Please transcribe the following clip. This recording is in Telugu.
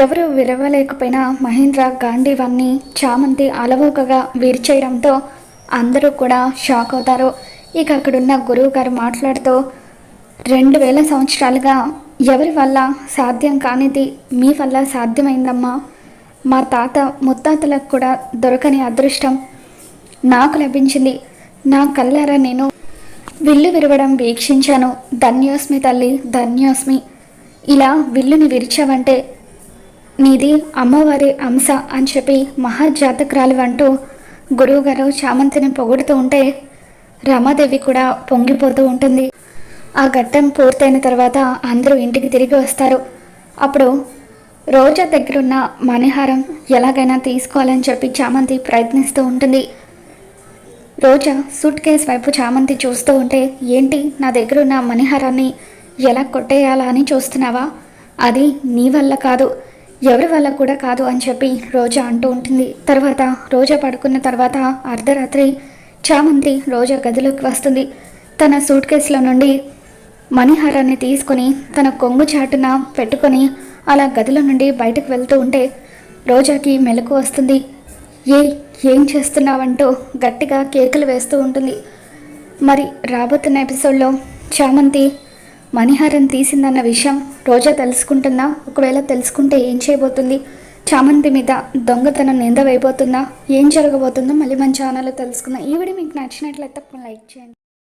ఎవరు విరవలేకపోయినా మహేంద్ర గాంధీవన్నీ చామంతి అలవోకగా విరిచేయడంతో అందరూ కూడా షాక్ అవుతారు. ఇక అక్కడున్న గురువు గారు మాట్లాడుతూ రెండు వేల సంవత్సరాలుగా ఎవరి వల్ల సాధ్యం కానిది మీ వల్ల సాధ్యమైందమ్మా. మా తాత ముత్తాతలకు కూడా దొరకని అదృష్టం నాకు లభించింది. నా కళ్ళారా నేను విల్లు విరవడం వీక్షించాను. ధన్యోస్మి తల్లి ధన్యోస్మి. ఇలా విల్లుని విరిచావంటే నీది అమ్మవారి అంశ అని చెప్పి మహాజాతకురాలు అంటూ గురువుగారు చామంతిని పొగుడుతూ ఉంటే రమాదేవి కూడా పొంగిపోతూ ఉంటుంది. ఆ ఘట్టం పూర్తయిన తర్వాత అందరూ ఇంటికి తిరిగి వస్తారు. అప్పుడు రోజా దగ్గరున్న మణిహారం ఎలాగైనా తీసుకోవాలని చెప్పి చామంతి ప్రయత్నిస్తూ ఉంటుంది. రోజా సూట్ కేస్ వైపు చామంతి చూస్తూ ఉంటే ఏంటి నా దగ్గర ఉన్న మణిహారాన్ని ఎలా కొట్టేయాలా అని చూస్తున్నావా? అది నీ వల్ల కాదు. ఎవరి వల్ల కూడా కాదు అని చెప్పి రోజా అంటూ ఉంటుంది. తర్వాత రోజా పడుకున్న తర్వాత అర్ధరాత్రి చామంతి రోజా గదిలోకి వస్తుంది. తన సూట్ కేసులో నుండి మణిహారాన్ని తీసుకొని తన కొంగు చాటున పెట్టుకొని అలా గదిలో నుండి బయటకు వెళ్తూ ఉంటే రోజాకి మెలకు వస్తుంది. ఏ ఏం చేస్తున్నావంటూ గట్టిగా కేకలు వేస్తూ ఉంటుంది. మరి రాబోతున్న ఎపిసోడ్లో చామంతి మణిహారం తీసిందన్న విషయం రోజా తెలుసుకుంటుందా ఒకవేళ తెలుసుకుంటే ఏం చేయబోతుంది? చామంతి మీద దొంగతనం నింద వేయబోతుందా ఏం జరగబోతుందో మళ్ళీ మన ఛానల్లో తెలుసుకుందాం. ఈ వీడియో మీకు నచ్చినట్లయితే లైక్ చేయండి.